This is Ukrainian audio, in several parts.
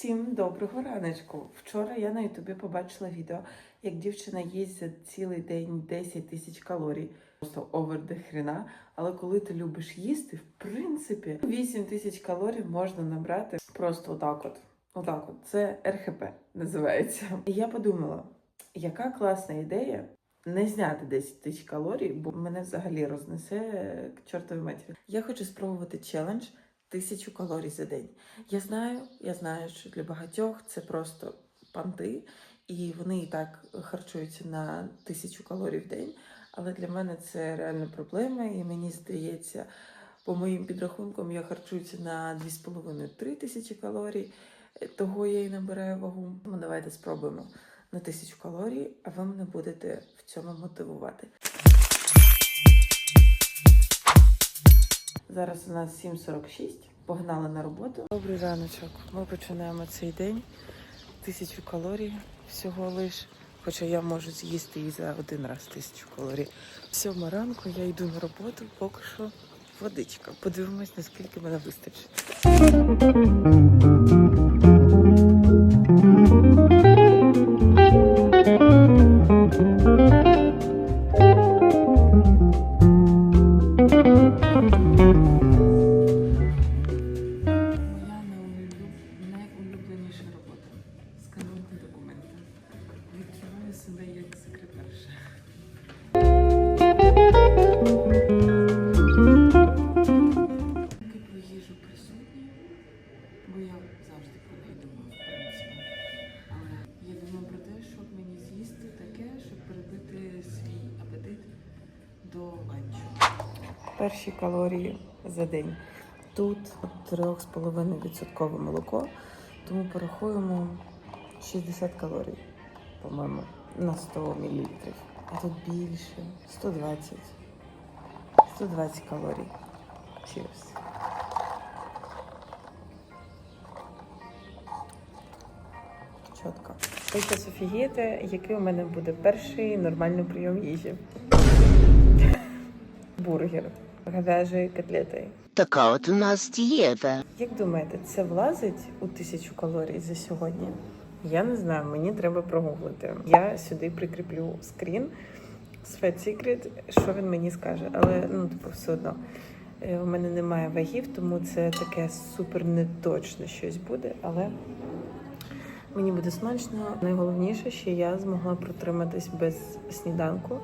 Усім доброго раночку. Вчора я на ютубі побачила відео, як дівчина їсть цілий день 10 тисяч калорій. Просто овер до хрена. Але коли ти любиш їсти, в принципі, 8 тисяч калорій можна набрати просто отак от. Отак от. Це РХП називається. І я подумала, яка класна ідея не зняти 10 тисяч калорій, бо мене взагалі рознесе к чортовій матері. Я хочу спробувати челендж тисячу калорій за день. Я знаю, я знаю, що для багатьох це просто панти, і вони і так харчуються на тисячу калорій в день. Але для мене це реальна проблема, і мені здається, по моїм підрахункам, я харчуюся на 2,5-3 тисячі калорій, е, того я і набираю вагу. Ну, давайте спробуємо на тисячу калорій, а ви мене будете в цьому мотивувати. Зараз у нас 7.46. Погнали на роботу. Добрий раночок. Ми починаємо цей день. Тисячу калорій всього лиш. Хоча я можу з'їсти і за один раз тисячу калорій. Сьома ранку я йду на роботу, поки що водичка. Подивимось, наскільки мене вистачить. Моя Перші калорії за день. Тут 3,5% молоко, тому порахуємо 60 калорій, по-моєму, на 100 мл. А тут більше 120. 120 калорій. Cheers. Чітко. Ви зараз офігієте, який у мене буде перший нормальний прийом їжі. Бургер. Говяжі котлети. Така от у нас дієта. Як думаєте, це влазить у тисячу калорій за сьогодні? Я не знаю, мені треба прогуглити. Я сюди прикріплю скрін з Fat Secret, що він мені скаже. Але ну, типу, все одно. Е, У мене немає вагів, тому це таке супер неточне щось буде, але мені буде смачно. Найголовніше, що я змогла протриматись без сніданку.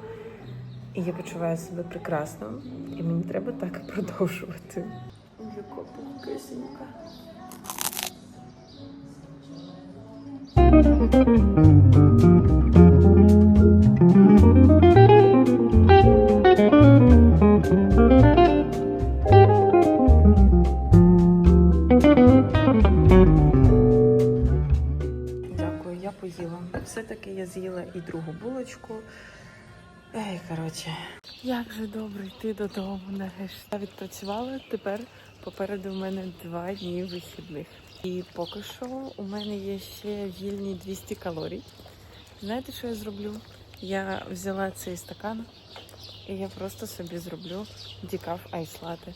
І я почуваю себе прекрасно, і мені треба так продовжувати. Яка. Дякую, я поїла. Все-таки я з'їла і другу булочку. Ей, коротше. Як же добре йти додому нарешті. Я відпрацювала, тепер попереду в мене два дні вихідних. І поки що у мене є ще вільні 200 калорій. Знаєте, що я зроблю? Я взяла цей стакан і я просто собі зроблю дікаф айслати.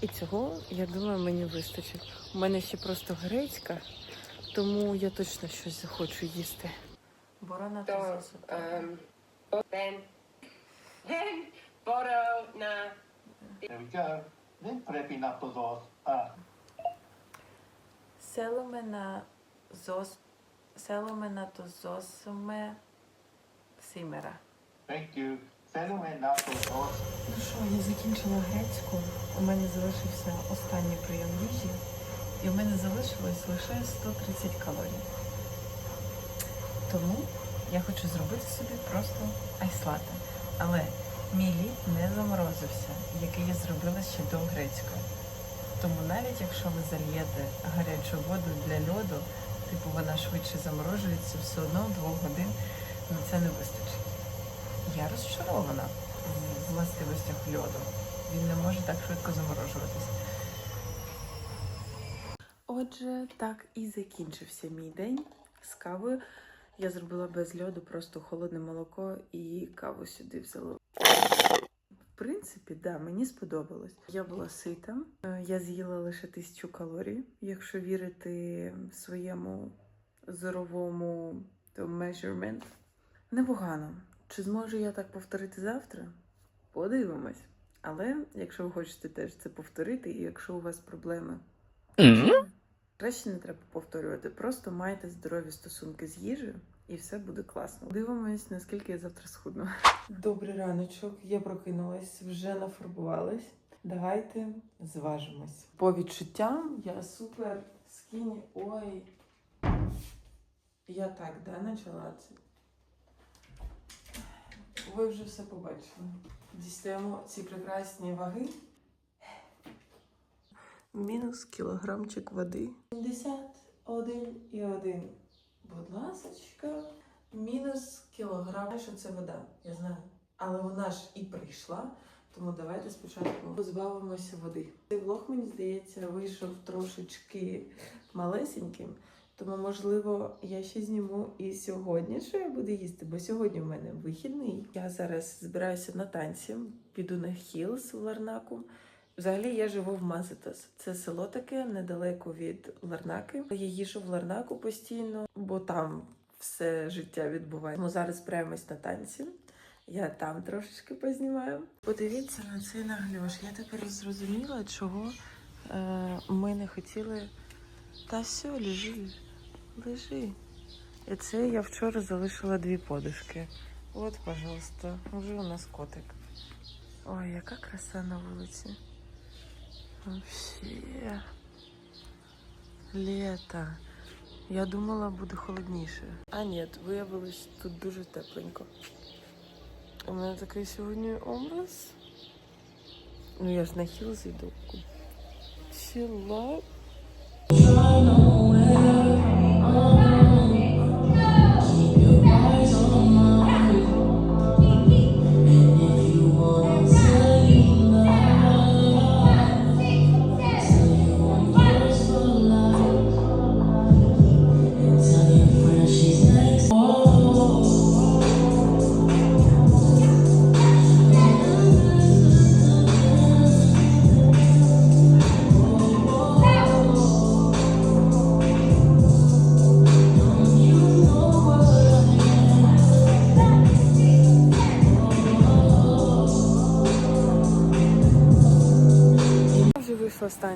І цього, я думаю, мені вистачить. У мене ще просто грецька, тому я точно щось захочу їсти. Борона То ем, then, borrow на There we go. Then prepping up the sauce. Ah, Селиме на зос... Селиме на то thank you. Up the sauce. Ну що, я закінчила грецьку. У мене залишився останній прийом їжі, і у мене залишилось лише 130 калорій. Тому я хочу зробити собі просто айслати. Але мій лід не заморозився, який я зробила ще до грецької. Тому навіть якщо ви зальєте гарячу воду для льоду, типу вона швидше заморожується, все одно двох годин на це не вистачить. Я розчарована в властивостях льоду. Він не може так швидко заморожуватись. Отже, так і закінчився мій день з кавою. Я зробила без льоду просто холодне молоко і каву сюди взяла. В принципі, да, мені сподобалось. Я була сита, е, я з'їла лише тисячу калорій, якщо вірити своєму зоровому measurement. Непогано. Чи зможу я так повторити завтра? Подивимось. Але якщо ви хочете теж це повторити, і якщо у вас проблеми, краще не треба повторювати. Просто майте здорові стосунки з їжею, і все буде класно. Дивимось, наскільки я завтра схудну. Добрий раночок, я прокинулась, вже нафарбувалась. Давайте зважимось. По відчуттям я супер скіні. Ой. Я так, да, почала це. Ви вже все побачили. Дістаємо ці прекрасні ваги. Мінус кілограмчик води. 71 і 1. Будь ласочка. Мінус кілограм. Що це вода, я знаю. Але вона ж і прийшла. Тому давайте спочатку позбавимося води. Цей влог, мені здається, вийшов трошечки малесеньким. Тому, можливо, я ще зніму і сьогодні, що я буду їсти, бо сьогодні в мене вихідний. Я зараз збираюся на танці, піду на Хілс в Ларнаку. Взагалі я живу в Мазетос. Це село таке недалеко від Ларнаки. Я їжу в Ларнаку постійно, бо там все життя відбувається. Тому зараз збираємось на танці. Я там трошечки познімаю. Подивіться на цей нагльош. Я тепер зрозуміла, чого е, ми не хотіли. Та все, лежи, лежи. І це я вчора залишила дві подушки. От, пожалуйста, вже у нас котик. Ой, яка краса на вулиці. Вообще. Лето. Я думала, буде холодніше. А ні, виявилось тут дуже тепленько. У мене такий сьогодні образ. Ну я ж на хіл зайду. Чила.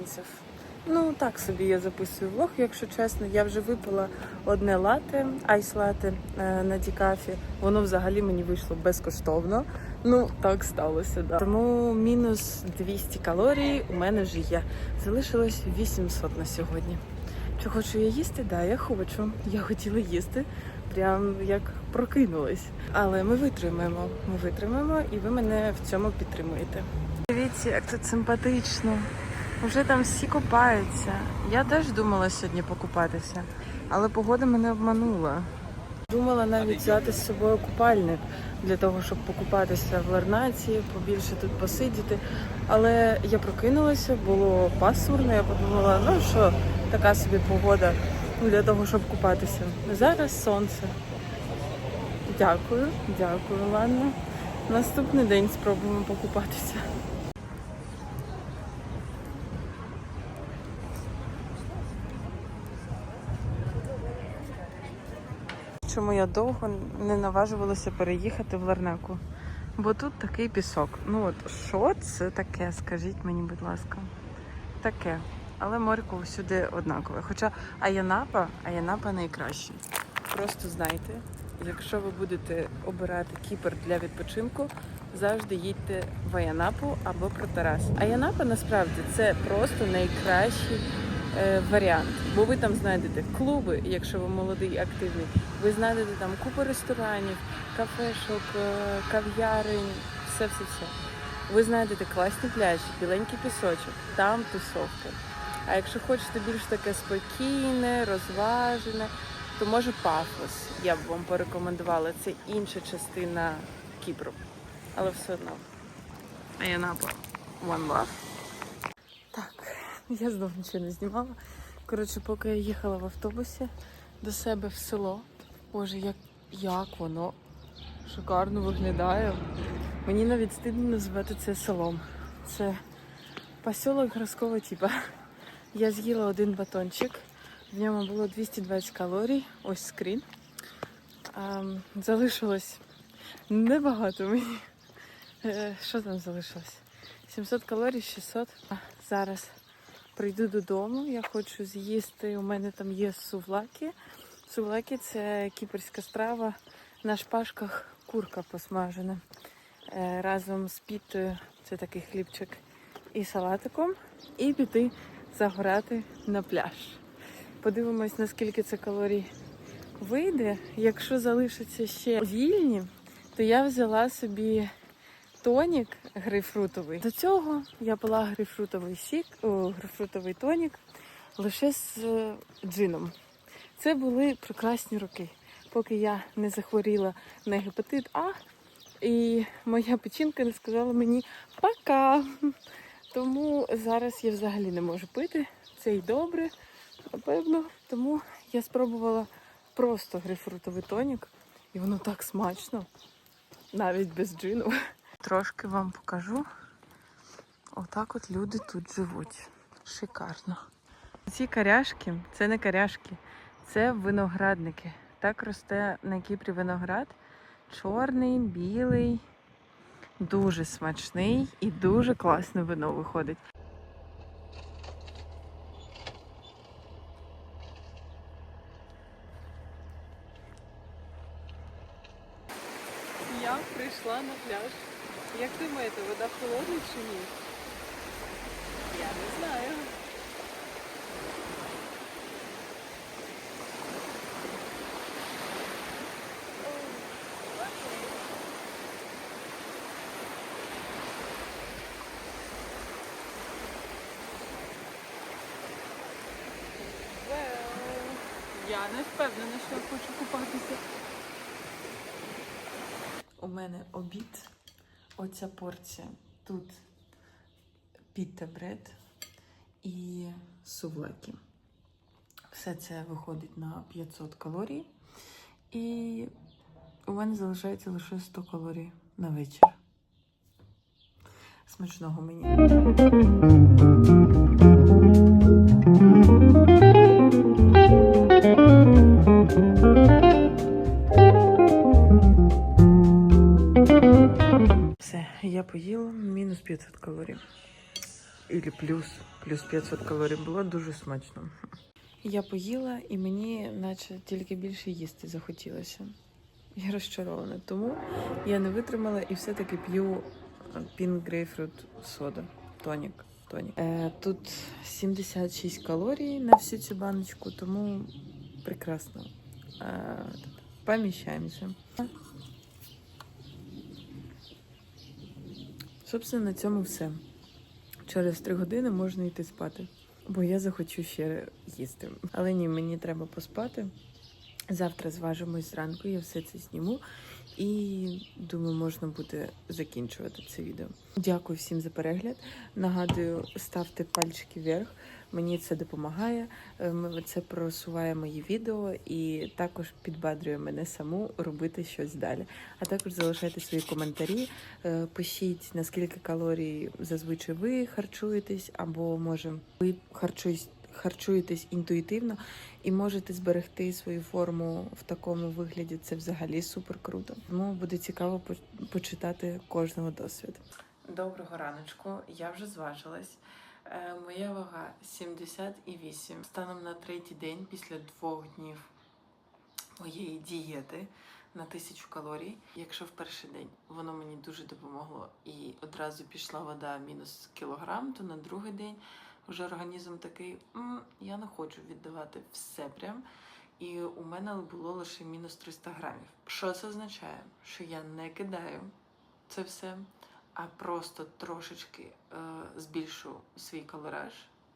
Танців. Ну, так собі я записую влог, якщо чесно. Я вже випила одне лате, айс лате е, на дікафі. Воно взагалі мені вийшло безкоштовно. Ну, так сталося, да. Тому мінус 200 калорій у мене вже є. Залишилось 800 на сьогодні. Чи хочу я їсти? Да, я хочу. Я хотіла їсти. Прям як прокинулась. Але ми витримаємо. Ми витримаємо, і ви мене в цьому підтримуєте. Дивіться, як тут симпатично. Вже там всі купаються. Я теж думала сьогодні покупатися, але погода мене обманула. Думала навіть взяти з собою купальник для того, щоб покупатися в Ларнаці, побільше тут посидіти. Але я прокинулася, було пасмурно, я подумала, ну що, така собі погода для того, щоб купатися. Зараз сонце. Дякую, дякую, ладно. Наступний день спробуємо покупатися. Чому я довго не наважувалася переїхати в Ларнаку? Бо тут такий пісок. Ну от що це таке? Скажіть мені, будь ласка. Таке. Але морько всюди однакове. Хоча Аянапа, Аянапа найкраще. Просто знайте, якщо ви будете обирати Кіпр для відпочинку, завжди їдьте в Аянапу або Протарас. Аянапа насправді це просто найкращий варіант, бо ви там знайдете клуби, якщо ви молодий і активний. Ви знайдете там купу ресторанів, кафешок, е, кав'ярень, все, все, все. Ви знайдете класні пляжі, біленький пісочок, там тусовка. А якщо хочете більш таке спокійне, розважене, то може Пафос. Я б вам порекомендувала. Це інша частина Кіпру. Але все одно. Аянапа. One love. Я знов нічого не знімала. Коротше, поки я їхала в автобусі до себе в село. Боже, як, як воно шикарно виглядає. Мені навіть стидно називати це селом. Це посілок городського типу. Я з'їла один батончик. В ньому було 220 калорій. Ось скрін. А, залишилось небагато мені. Е, Що там залишилось? 700 калорій, 600. А, Зараз прийду додому. Я хочу з'їсти. У мене там є сувлаки. Сувлаки це кіпрська страва. На шпажках курка посмажена. Е, Разом з пітою це такий хлібчик і салатиком. І піти загорати на пляж. Подивимось, наскільки це калорій вийде. Якщо залишиться ще вільні, то я взяла собі тонік грейпфрутовий. До цього я пила грейпфрутовий сік, о, грейпфрутовий тонік лише з е, джином. Це були прекрасні роки, поки я не захворіла на гепатит А, і моя печінка не сказала мені пока. Тому зараз я взагалі не можу пити. Це й добре, напевно. Тому я спробувала просто грейпфрутовий тонік, і воно так смачно, навіть без джину. Трошки вам покажу. Отак от люди тут живуть. Шикарно. Ці каряшки це не каряшки, це виноградники. Так росте на Кіпрі виноград. Чорний, білий, дуже смачний і дуже класне вино виходить. Я прийшла на пляж. Як думаєте, вода холодна чи ні? Я не знаю. Я не впевнена, що я хочу купатися. У мене обід. Оця порція. Тут піта бред і сувлаки. Все це виходить на 500 калорій. І у мене залишається лише 100 калорій на вечір. Смачного мені. Все, я поїла мінус 500 калорій. Ілі плюс, плюс 500 калорій. Було дуже смачно. Я поїла і мені наче тільки більше їсти захотілося. Я розчарована. Тому я не витримала і все-таки п'ю пінк грейпфрут сода. Тонік. Тонік. Е, тут 76 калорій на всю цю баночку, тому прекрасно. Е, поміщаємося. Собственно, на цьому все. Через три години можна йти спати, бо я захочу ще їсти. Але ні, мені треба поспати. Завтра зважимось зранку, я все це зніму. І думаю, можна буде закінчувати це відео. Дякую всім за перегляд. Нагадую, ставте пальчики вверх. Мені це допомагає. Ем, Це просуває мої відео і також підбадрює мене саму робити щось далі. А також залишайте свої коментарі. Е, Пишіть, наскільки калорій зазвичай ви харчуєтесь, або може ви харчуєтесь, харчуєтесь інтуїтивно і можете зберегти свою форму в такому вигляді. Це взагалі супер круто. Тому буде цікаво почитати кожного досвід. Доброго раночку, я вже зважилась. Е, Моя вага 78. Станом на третій день після двох днів моєї дієти на тисячу калорій. Якщо в перший день воно мені дуже допомогло і одразу пішла вода мінус кілограм, то на другий день вже організм такий, «М, я не хочу віддавати все прям. І у мене було лише мінус 300 грамів. Що це означає? Що я не кидаю це все, а просто трошечки е, збільшу свій калораж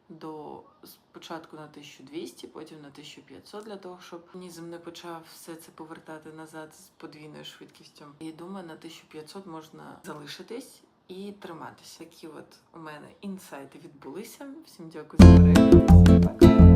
до спочатку на 1200, потім на 1500, для того, щоб організм не почав все це повертати назад з подвійною швидкістю. І думаю, на 1500 можна залишитись і триматися. Такі от у мене інсайти відбулися. Всім дякую за перегляд. Всім пока.